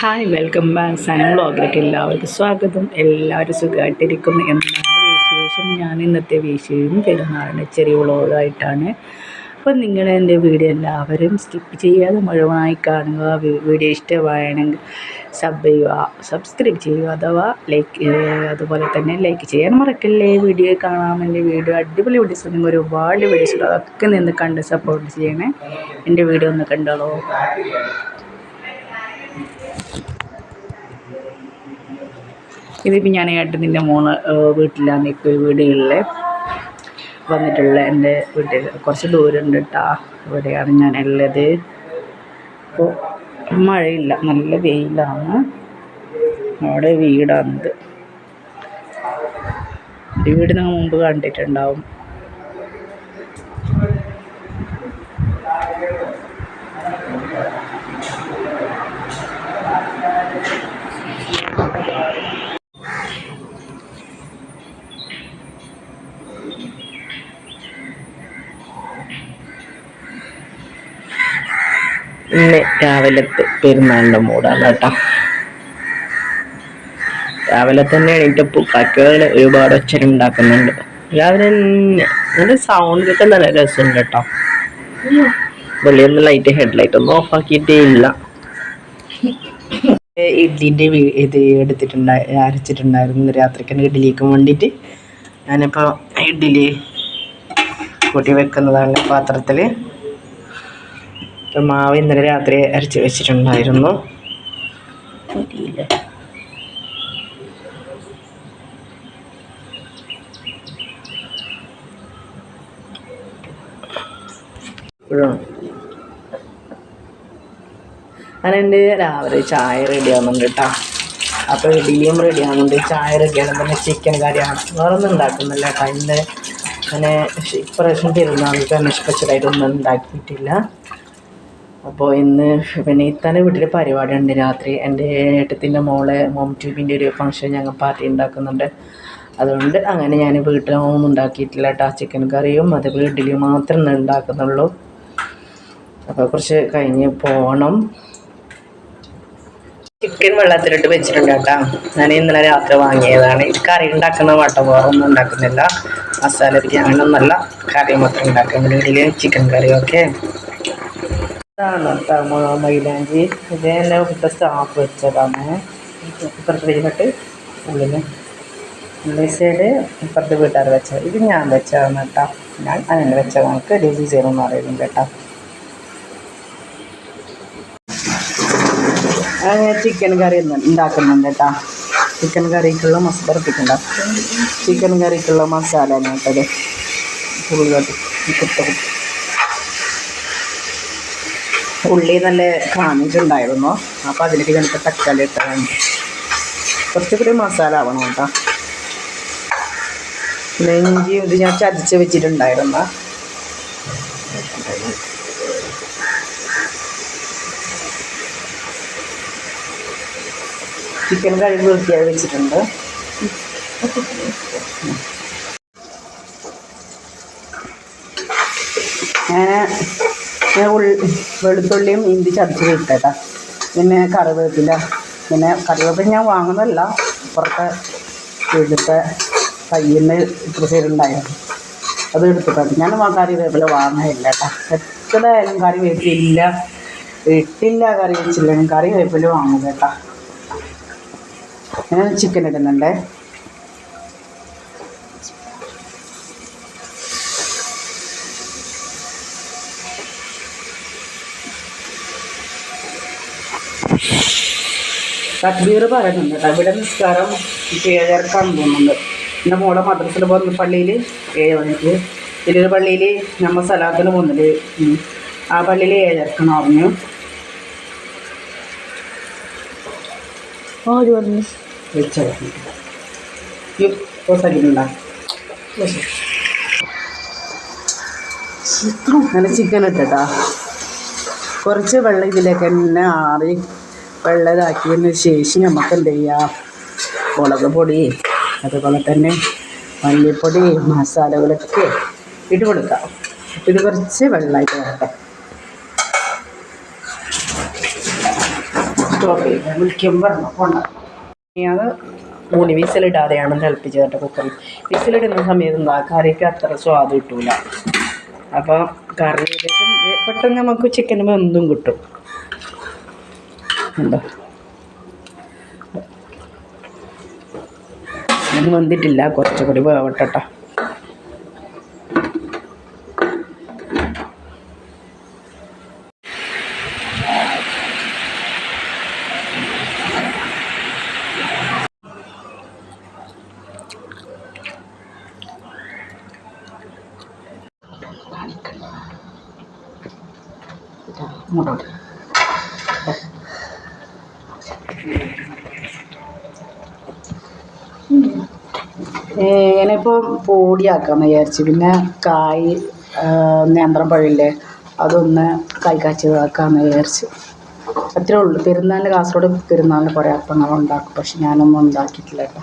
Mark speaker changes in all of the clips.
Speaker 1: Hi welcome back വ്ളോഗിലേക്ക് എല്ലാവർക്കും സ്വാഗതം. എല്ലാവരും സുഖമായിട്ടിരിക്കുന്നു എന്താണ് വിശേഷം. ഞാൻ ഇന്നത്തെ വിഷയം പെരുന്നാളിന് ചെറിയ വ്ളോഗായിട്ടാണ്. അപ്പം നിങ്ങൾ എന്റെ വീഡിയോ എല്ലാവരും സ്കിപ്പ് ചെയ്യാതെ മുഴുവനായി കാണുക. വീഡിയോ ഇഷ്ടമാണെങ്കിൽ സബ് ചെയ്യുക സബ്സ്ക്രൈബ് ചെയ്യുക അഥവാ ലൈക്ക് അതുപോലെ തന്നെ ലൈക്ക് ചെയ്യാൻ മറക്കല്ലേ. വീഡിയോ കാണാൻ എന്റെ വീഡിയോ അടിപൊളി വീഡിയോസ് ഉണ്ടെങ്കിൽ ഒരുപാട് വീഡിയോസ് ഉണ്ട് അതൊക്കെ നിന്ന് കണ്ട് സപ്പോർട്ട് ചെയ്യണേ. എന്റെ വീഡിയോ ഒന്ന് കണ്ടോളൂ. ഇതിപ്പോൾ ഞാൻ ഏട്ടത്തിന്റെ മോൾ വീട്ടിലാണ് ഇപ്പോൾ വീടുകളിൽ വന്നിട്ടുള്ള എന്റെ വീട്ടിൽ കുറച്ച് ദൂരമുണ്ട് കേട്ടോ ഇവിടെയാണ് ഞാൻ ഉള്ളത്. അപ്പോൾ മഴയില്ല നല്ല വെയിലാണ്. അവിടെ വീടാണിത്. ഈ വീട് നിങ്ങൾ മുമ്പ് കണ്ടിട്ടുണ്ടാവും. ഇന്ന് രാവിലത്തെ പെരുന്നാളിന്റെ മൂടാണ് കേട്ടോ. രാവിലെ തന്നെ എണീറ്റപ്പോൾ കാക്കകൾ ഒരുപാട് ഒച്ചര ഉണ്ടാക്കുന്നുണ്ട് രാവിലെ നല്ല സൗണ്ട് ഒക്കെ നല്ല രസമുണ്ട് കേട്ടോ. വെളിയൊന്ന് ലൈറ്റ് ഹെഡ്ലൈറ്റ് ഒന്നും ഓഫ് ആക്കിയിട്ടേ ഇല്ല. ഇഡ്ലിന്റെ ഇത് എടുത്തിട്ടുണ്ടായി അരച്ചിട്ടുണ്ടായിരുന്നു. രാത്രിക്ക് ഇഡ്ഡലിക്കും വേണ്ടിയിട്ട് ഞാനിപ്പോൾ ഇഡ്ഡലി കൂട്ടി വെക്കുന്നതാണ് പാത്രത്തിൽ ഇപ്പം മാവ് ഇന്നലെ രാത്രി അരച്ച് വെച്ചിട്ടുണ്ടായിരുന്നു. അങ്ങനെ എന്റെ രാവിലെ ചായ റെഡി ആവുന്നുണ്ട് കേട്ടോ അപ്പോൾ ഇടിയും റെഡി ആവുന്നുണ്ട്. ചായ റെഡി പിന്നെ ചിക്കൻ കറിയാണ്. വേറെ ഒന്നും ഉണ്ടാക്കുന്നില്ല കേട്ടോ അങ്ങനെ ഇപ്രാവശ്യം തന്നെ സ്പെഷ്യലായിട്ടൊന്നും ഉണ്ടാക്കിയിട്ടില്ല. അപ്പോൾ ഇന്ന് പിന്നെ ഇത്തന്നെ വീട്ടിൽ പരിപാടി ഉണ്ട് രാത്രി എന്റെ ഏട്ടത്തിന്റെ മോളെ മോം ട്യൂബിന്റെ ഒരു ഫംഗ്ഷൻ ഞങ്ങൾ പാർട്ടി ഉണ്ടാക്കുന്നുണ്ട്. അതുകൊണ്ട് അങ്ങനെ ഞാൻ വീട്ടിലൊന്നും ഉണ്ടാക്കിയിട്ടില്ല കേട്ടോ ചിക്കൻ കറിയും അത് വീട്ടിൽ മാത്രമേ ഉണ്ടാക്കുന്നുള്ളൂ. അപ്പോൾ കുറച്ച് കഴിഞ്ഞ് പോകണം ചിക്കൻ വെള്ളത്തിലിട്ട് വെച്ചിട്ടുണ്ട് കേട്ടോ ഞാൻ ഇന്നലെ രാത്രി വാങ്ങിയതാണ്. ഇത് കറി ഉണ്ടാക്കുന്ന വട്ടം വേറൊന്നും ഉണ്ടാക്കുന്നില്ല. മസാല ബിരിയാണി ഒന്നല്ല. കറി മാത്രം ഉണ്ടാക്കുന്നുണ്ട് വീട്ടിൽ ചിക്കൻ കറിയൊക്കെ ഇതാണ് കേട്ടോ മൈലാഞ്ചി. ഇത് ഇവിടുത്തെ സ്റ്റാഫ് വെച്ചതാണ്. ഇപ്പുറത്ത് കഴിഞ്ഞിട്ട് ഉള്ളിൽ ഉള്ളിൽ സൈഡ് ഇപ്പുറത്ത് വീട്ടുകാർ വെച്ചത്. ഇത് ഞാൻ വെച്ചതാണ് കേട്ടോ. ഞാൻ അങ്ങനെ വെച്ച നമുക്ക് രുചി ചേർന്ന് അറിയുന്നുണ്ട് കേട്ടോ. അങ്ങനെ ചിക്കൻ കറി ഉണ്ടാക്കുന്നുണ്ട് കേട്ടോ. ചിക്കൻ കറിക്കുള്ള മസാല ഉറപ്പിക്കണ്ട ചിക്കൻ കറിക്കുള്ള മസാല കേട്ടത് ഉള്ളി കുത്ത ഉള്ളി നല്ല കാണിച്ചിട്ടുണ്ടായിരുന്നു അപ്പോൾ അതിലേക്ക് ഞങ്ങൾക്ക് തക്കാളി ഇട്ടതാണ് കുറച്ചുകൂടി മസാല ആവണം കേട്ടോ. പിന്നെ ഇഞ്ചി ഇത് ഞാൻ ചതച്ച് വെച്ചിട്ടുണ്ടായിരുന്നു. ചിക്കൻ കഴുകി വൃത്തിയായി വെച്ചിട്ടുണ്ട്. ഉള്ളി വെളുത്തുള്ളിയും ഇഞ്ചി ചതച്ച് വെച്ചിട്ടാ പിന്നെ കറിവേപ്പില പിന്നെ കറിവേപ്പില ഞാൻ വാങ്ങുന്നതല്ല പുറത്തെ വീട്ടിലത്തെ കയ്യിൽ നിന്ന് ഇത്ര പേരുണ്ടായിരുന്നു അത് എടുത്തിട്ടുണ്ട് ഞാൻ കറിവേപ്പില വാങ്ങുന്നില്ല കേട്ടോ. എത്രയായാലും കറിവേപ്പില ഇല്ല. ഇട്ടില്ല കറി വെച്ചില്ലെങ്കിൽ കറിവേപ്പില വാങ്ങും കേട്ടോ. ഞാൻ ചിക്കൻ ഇടുന്നുണ്ടേ. തക്ബീർ പറയുന്നുണ്ട്. കേട്ടോ ഇവിടെ നിസ്കാരം ഏഴരക്കാണെന്ന് തോന്നുന്നുണ്ട്. എന്റെ മോളെ മദ്രസിൽ പോകുന്ന പള്ളിയിൽ ഏഴ് മണിക്ക്. ഇതിലൊരു പള്ളിയിൽ നമ്മൾ സ്ഥലത്തിന് പോകുന്നത്. ആ പള്ളിയിൽ ഏഴരക്കാണ് പറഞ്ഞു. ആര് അങ്ങനെ ചിക്കൻ ഇട്ടട്ടാ. കുറച്ച് വെള്ളം ഇതിലേക്ക് തന്നെ ആറി വെള്ളം ഇതാക്കിയതിന് ശേഷം നമുക്ക് എന്ത് ചെയ്യാം മുളക് പൊടി അതുപോലെ തന്നെ മല്ലിപ്പൊടി മസാലകളൊക്കെ ഇട്ട് കൊടുക്കാം. ഇത് കുറച്ച് വെള്ളമായിട്ട് വരട്ടെ. വിളിക്കുമ്പോൾ പറഞ്ഞു പോണ്ട.
Speaker 2: അത് മൂന്ന് വിസിലിടാതെയാണ് തിളപ്പിച്ച് കേട്ടോ കുക്കറിൽ വിസിലിടുന്ന സമയത്ത് എന്താ കറിക്ക് അത്ര സ്വാദ് കിട്ടൂല. അപ്പോൾ കറി ഏകദേശം പെട്ടെന്ന് നമുക്ക് ചിക്കൻ വെന്തും കിട്ടും. എന്താ ഇത് വന്നിട്ടില്ല കുറച്ചുകൂടി വേവട്ടെ
Speaker 1: ഇങ്ങോട്ടോട്ട് ഇങ്ങനെ ഇപ്പോൾ പൊടിയാക്കാമെന്ന് വിചാരിച്ചു. പിന്നെ കായ് നേന്ത്രം പഴമില്ലേ അതൊന്ന് കായ് കാച്ചിയതാക്കാമെന്ന് വിചാരിച്ചു. അത്രേ ഉള്ളൂ. പെരുന്നാളിന് കാസർഗോഡ് പെരുന്നാളിന് കുറേ അപ്പങ്ങൾ ഉണ്ടാക്കും പക്ഷെ ഞാനൊന്നും ഉണ്ടാക്കിയിട്ടില്ല കേട്ടോ.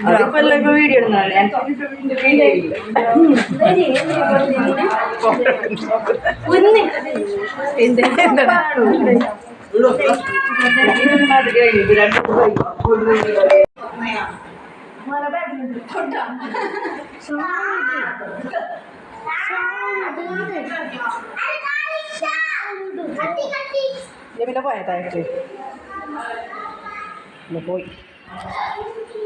Speaker 2: എല്ലാവർക്കും വീഡിയോ ഇടുന്നതല്ലേ എനിക്ക് വീഡിയോ ഇല്ല. പിന്നെ പോയ താഴേക്ക്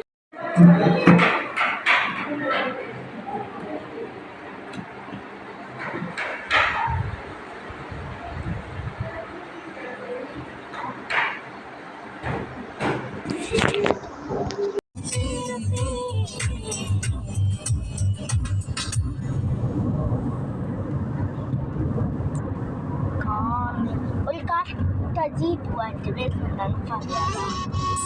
Speaker 2: ഇല്ല, പോയി
Speaker 3: ഒരു കട്ട ജീപ്പുമായിട്ട് വരുന്നുണ്ടെന്ന് പറയാം അതെന്താ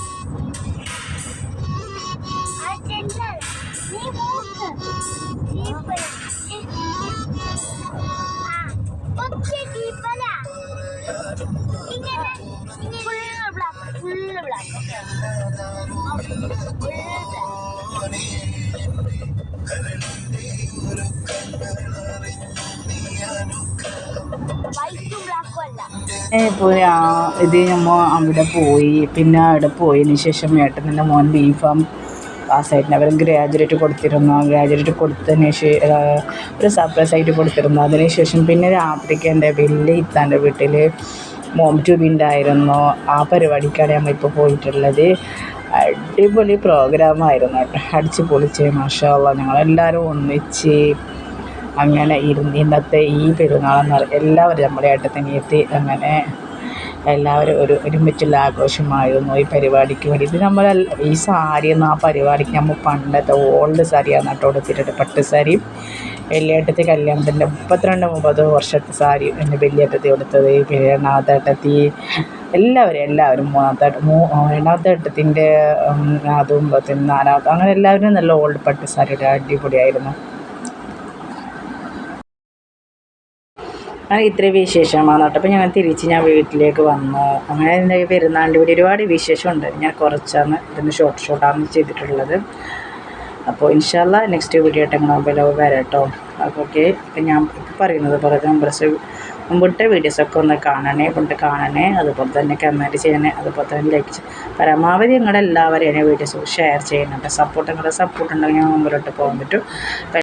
Speaker 1: ഇത് നമ്മൾ അവിടെ പോയി. പിന്നെ അവിടെ പോയതിന് ശേഷം ഏട്ടന്റെ മോൻ ബീഫാം പാസ്സായിട്ട് അവർ ഗ്രാജുവേറ്റ് കൊടുത്തിരുന്നു. ഗ്രാജുവേറ്റ് കൊടുത്തതിന് ശേഷം ഒരു സർപ്രൈസ് ആയിട്ട് കൊടുത്തിരുന്നു. അതിന് ശേഷം പിന്നെ രാത്രിക്ക് എന്റെ വലിയ ഇത്താന്റെ വീട്ടിൽ മോം ട്യൂബ് ഉണ്ടായിരുന്നു. ആ പരിപാടിക്കാണ് നമ്മളിപ്പോൾ പോയിട്ടുള്ളത്. അടിപൊളി പ്രോഗ്രാമായിരുന്നു അടിച്ച് പൊളിച്ച് മാഷാള്ള ഞങ്ങളെല്ലാവരും ഒന്നിച്ച് അങ്ങനെ ഇരുന്ന് ഇന്നത്തെ ഈ പെരുന്നാളെന്ന് എല്ലാവരും നമ്മുടെ ഏട്ടത്തിനെത്തി അങ്ങനെ എല്ലാവരും ഒരു ഒരുമിച്ചുള്ള ആഘോഷമായിരുന്നു ഈ പരിപാടിക്ക് വേണ്ടി ഇത് നമ്മൾ ഈ സാരി എന്ന ആ പരിപാടിക്ക് നമ്മൾ പണ്ടത്തെ ഓൾഡ് സാരിയാണ് കേട്ടോ എടുത്തിട്ടുണ്ട് പട്ട് സാരി വലിയേട്ടത്തി കല്യാണത്തിന്റെ മുപ്പത്തിരണ്ട് മുപ്പത് വർഷത്തെ സാരി എന്റെ വലിയേട്ടത്തി കൊടുത്തത് പിന്നെ നാഥേട്ടത്തി എല്ലാവരും എല്ലാവരും മൂന്നാമത്തെ മൂ രണ്ടാമത്തെ ഏട്ടത്തിന്റെ അതും നാലാമത്തെ അങ്ങനെ എല്ലാവരും നല്ല ഓൾഡ് പട്ട് സാരിയുടെ അടിപൊളിയായിരുന്നു. ഇത്രയും വിശേഷമാണ് കേട്ടോ. അപ്പോൾ ഞാൻ തിരിച്ച് ഞാൻ വീട്ടിലേക്ക് വന്നു. അങ്ങനെ എന്റെ പെരുന്നാളിന്റെ ഇവിടെ ഒരുപാട് വിശേഷമുണ്ട്. ഞാൻ കുറച്ചാണ് ഇതിന് ഷോർട്ട് ഷോർട്ടാണ് ചെയ്തിട്ടുള്ളത്. അപ്പോൾ ഇൻഷാല്ല നെക്സ്റ്റ് വീഡിയോ ആയിട്ട് അങ്ങനെ മുമ്പിൽ വരാം കേട്ടോ. അപ്പോൾ ഓക്കെ ഇപ്പം ഞാൻ പറയുന്നത് പോലെ നമ്പർസ് മുമ്പിട്ട വീഡിയോസൊക്കെ ഒന്ന് കാണണേ കൊണ്ട് കാണണേ അതുപോലെ തന്നെ കമന്റ് ചെയ്യണേ അതുപോലെ തന്നെ ലൈക്ക് പരമാവധി നിങ്ങളുടെ എല്ലാവരെയും വീഡിയോസ് ഷെയർ ചെയ്യണം സപ്പോർട്ട് നിങ്ങളുടെ സപ്പോർട്ട് ഉണ്ടെങ്കിൽ ഞാൻ മുമ്പിലോട്ട് പോകാൻ പറ്റും.